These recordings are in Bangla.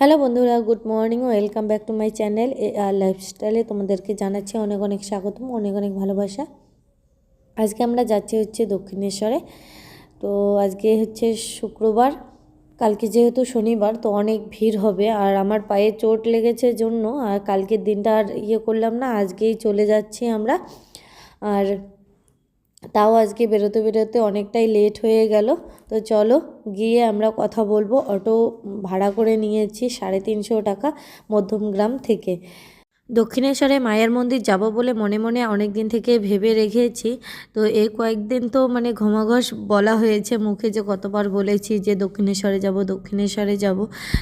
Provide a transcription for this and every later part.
হ্যালো বন্ধুরা, good morning, welcome back to my channel আর লাইফস্টাইলে তোমাদেরকে জানাচ্ছি অনেক অনেক স্বাগতম, অনেক অনেক ভালোবাসা। আজকে আমরা যাচ্ছি হচ্ছে দক্ষিণেশ্বরে। তো আজকে হচ্ছে শুক্রবার, কালকে যেহেতু শনিবার, তো অনেক ভিড় হবে। আর আমার পায়ে চোট লেগেছে জন্য, আর কালকের দিনটা আর ইয়ে করলাম না, আজকেই চলে যাচ্ছি আমরা। আর তাও আজকে বেরোতে বেরোতে অনেকটাই লেট হয়ে গেল। তো চলো গিয়ে আমরা কথা বলব। অটো ভাড়া করে নিয়েছি সাড়ে তিনশো টাকা মধ্যমগ্রাম থেকে। দক্ষিণেশ্বরে মায়ের মন্দির যাব বলে মনে মনে অনেক দিন থেকে ভেবে রেখেছি। তো এই কয়েকদিন তো মানে ঘমাঘষ বলা হয়েছে মুখে যে কতবার বলেছি যে দক্ষিণেশ্বরে যাব দক্ষিণেশ্বরে যাব।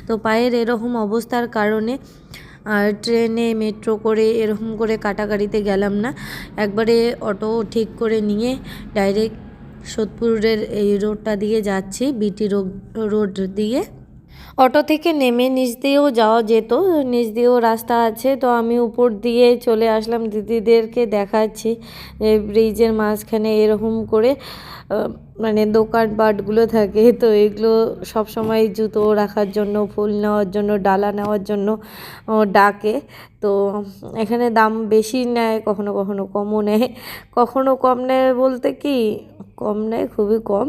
তো পায়ের এরকম অবস্থার কারণে আর ট্রেনে মেট্রো করে এরকম করে কাটাগাড়িতে গেলাম না। একবারে অটো ঠিক করে নিয়ে ডাইরেক্ট সোদপুরের এই রোডটা দিয়ে যাচ্ছি বিটি রোড রোড দিয়ে। অটো থেকে নেমে নিচ দিয়েও যাওয়া যেত, নিচ দিয়েও রাস্তা আছে, তো আমি উপর দিয়ে চলে আসলাম দিদিদেরকে দেখাচ্ছি ব্রিজের মাঝখানে এরকম করে মানে দোকানপাটগুলো থাকে, তো এগুলো সব সময় জুতো রাখার জন্য, ফুল নেওয়ার জন্য, ডালা নেওয়ার জন্য ডাকে, তো এখানে দাম বেশি নেয়, কখনো কখনো কমও নেয়, কখনো কম নেয় বলতে কি, কম নেয় খুবই কম,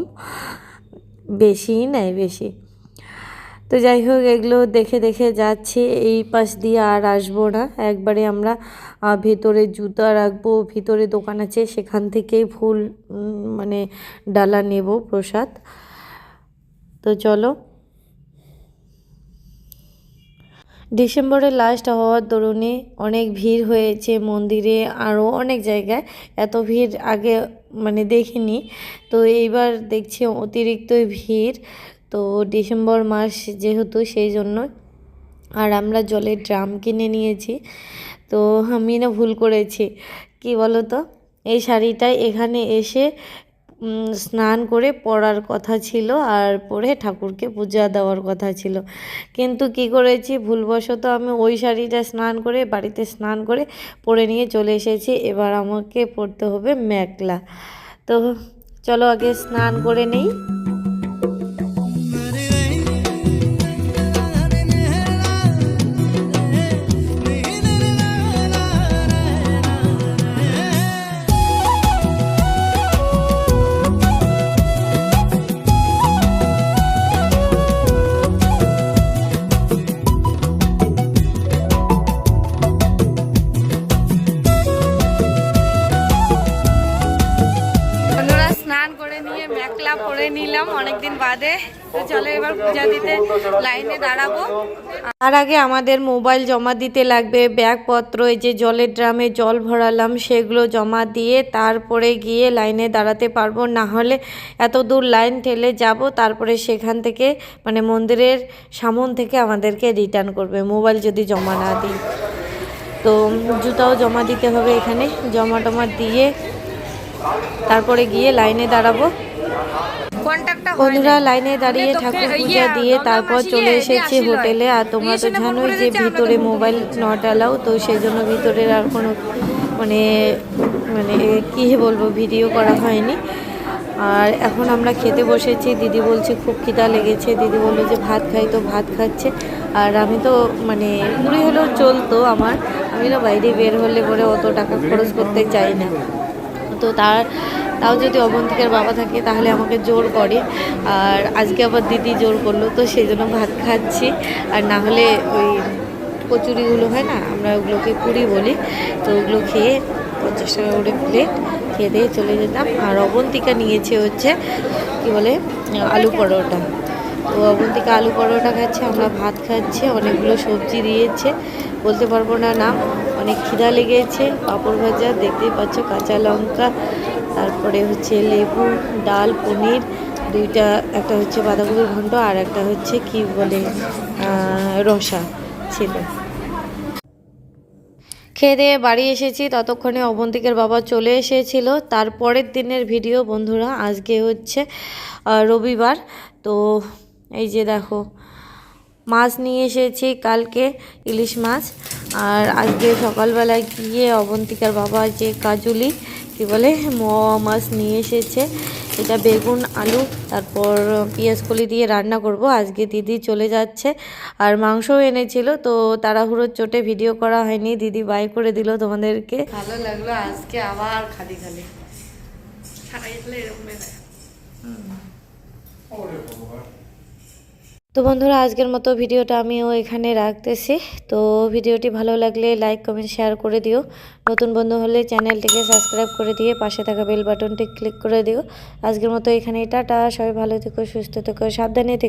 বেশিই নেয় বেশি। তো যাই হোক, এগুলো দেখে দেখে যাচ্ছি। এই পাশ দিয়ে আর আসব না। একবারে আমরা ভেতরে জুতা রাখব, ভিতরে দোকান আছে, সেখান থেকেই ফুল মানে ডালা নেব প্রসাদ। তো চলো। ডিসেম্বরের লাস্ট হওয়ার দরুনে অনেক ভিড় হয়েছে মন্দিরে আরও অনেক জায়গায়। এত ভিড় আগে মানে দেখিনি। তো এইবার দেখছি অতিরিক্তই ভিড়। তো ডিসেম্বর মাস যেহেতু সেই জন্য। আর আমরা জলের ড্রাম কিনে নিয়েছি। তো আমি না ভুল করেছি। কি বলো তো এই শাড়িটাই এখানে এসে স্নান করে পরার কথা ছিল আর পরে ঠাকুরকে পূজা দেওয়ার কথা ছিল। কিন্তু কি করেছি? ভুলবশত আমি ওই শাড়িটা স্নান করে, বাড়িতে স্নান করে পরে নিয়ে চলে এসেছি। এবার আমাকে পরতে হবে মেখলা তো চলো আগে স্নান করে নেই। স্নান করে নিয়ে মেকলা পরে নিলাম অনেকদিন বাদে। তো চলো এবার পূজা দিতে লাইনে দাঁড়াবো। তার আগে আমাদের মোবাইল জমা দিতে লাগবে, ব্যাগপত্র, এই যে জলের ড্রামে জল ভরালাম, সেগুলো জমা দিয়ে তারপরে গিয়ে লাইনে দাঁড়াতে পারব। না হলে এত দূর লাইন ঠেলে যাব, তারপরে সেখান থেকে মানে মন্দিরের সামন থেকে আমাদেরকে রিটার্ন করবে, মোবাইল যদি জমা না দিই। তো জুতাও জমা দিতে হবে এখানে জমা টমা দিয়ে তারপরে গিয়ে লাইনে দাঁড়াবো। বন্ধুরা লাইনে দাঁড়িয়ে ঠাকুর পূজা দিয়ে তারপর চলে এসেছি হোটেলে। আর তোমরা তো জানোই যে ভিতরে মোবাইল নট অ্যালাউ তো সেই জন্য ভিতরের আর কোনো মানে মানে কী বলব ভিডিও করা হয়নি। আর এখন আমরা খেতে বসেছি। দিদি বলছে খুব খিদা লেগেছে। দিদি বলল যে ভাত খাই তো ভাত খাচ্ছে। আর আমি তো মানে পুরি হলেও চলতো আমার। আমি না বাইরে বের হলে পরে অত টাকা খরচ করতে চাই না। তো তার, তাও যদি অবন্তিকার বাবা থাকে তাহলে আমাকে জোর করে। আর আজকে আবার দিদি জোর করল, তো সেই জন্য ভাত খাচ্ছি। আর না হলে ওই কচুরিগুলো হয় না, আমরা ওগুলোকে পুরি বলি, তো ওগুলো খেয়ে পঞ্চাশ টাকা করে প্লেট খেয়ে দিয়ে চলে যেতাম। আর অবন্তিকা নিয়েছে হচ্ছে, কি বলে, আলু পরোটা। তো অবন্তিকা আলু পরোটা খাচ্ছে, আমরা ভাত খাচ্ছে, অনেকগুলো সবজি দিয়েছে। বলতে পারব না নাম, অনেক খিদা লেগেছে, পাঁপড় ভাজা, দেখতেই পাচ্ছ কাঁচা লঙ্কা, তারপরে হচ্ছে লেবু, ডাল, পনির, দুইটা, একটা হচ্ছে বাঁধাকপির ঘন্ট আর একটা হচ্ছে কি বলে রসা ছিল। খেয়ে দিয়ে বাড়ি এসেছি, ততক্ষণে অবন্তিকের বাবা চলে এসেছিল। তারপরের দিনের ভিডিও বন্ধুরা, আজকে হচ্ছে রবিবার। তো এই যে দেখো মাছ নিয়ে এসেছি কালকে ইলিশ মাছ। আর আজকে সকালবেলায় গিয়ে অবন্তিকার বাবা যে কাজুলি কি বলে মোয়া মাছ নিয়ে এসেছে। এটা বেগুন আলু তারপর পেঁয়াজ কলি দিয়ে রান্না করব। আজকে দিদি চলে যাচ্ছে। আর মাংসও এনেছিল তো তাড়াহুড়োর চোটে ভিডিও করা হয়নি। দিদি বাই করে দিল তোমাদেরকে। ভালো লাগল আজকে আবার খালি খালি। এরকম তো বন্ধুরা, আজকের মতো ভিডিওটা আমিও এখানে রাখতেছি। তো ভিডিওটি ভালো লাগলে লাইক, কমেন্ট, শেয়ার করে দিও। নতুন বন্ধু হলে চ্যানেলটিকে সাবস্ক্রাইব করে দিয়ে পাশে থাকা বেল বাটনটি ক্লিক করে দিও। আজকের মতো এখানে টাটা। সবাই ভালো থেকো, সুস্থ থেকো, সাবধানে থেকো।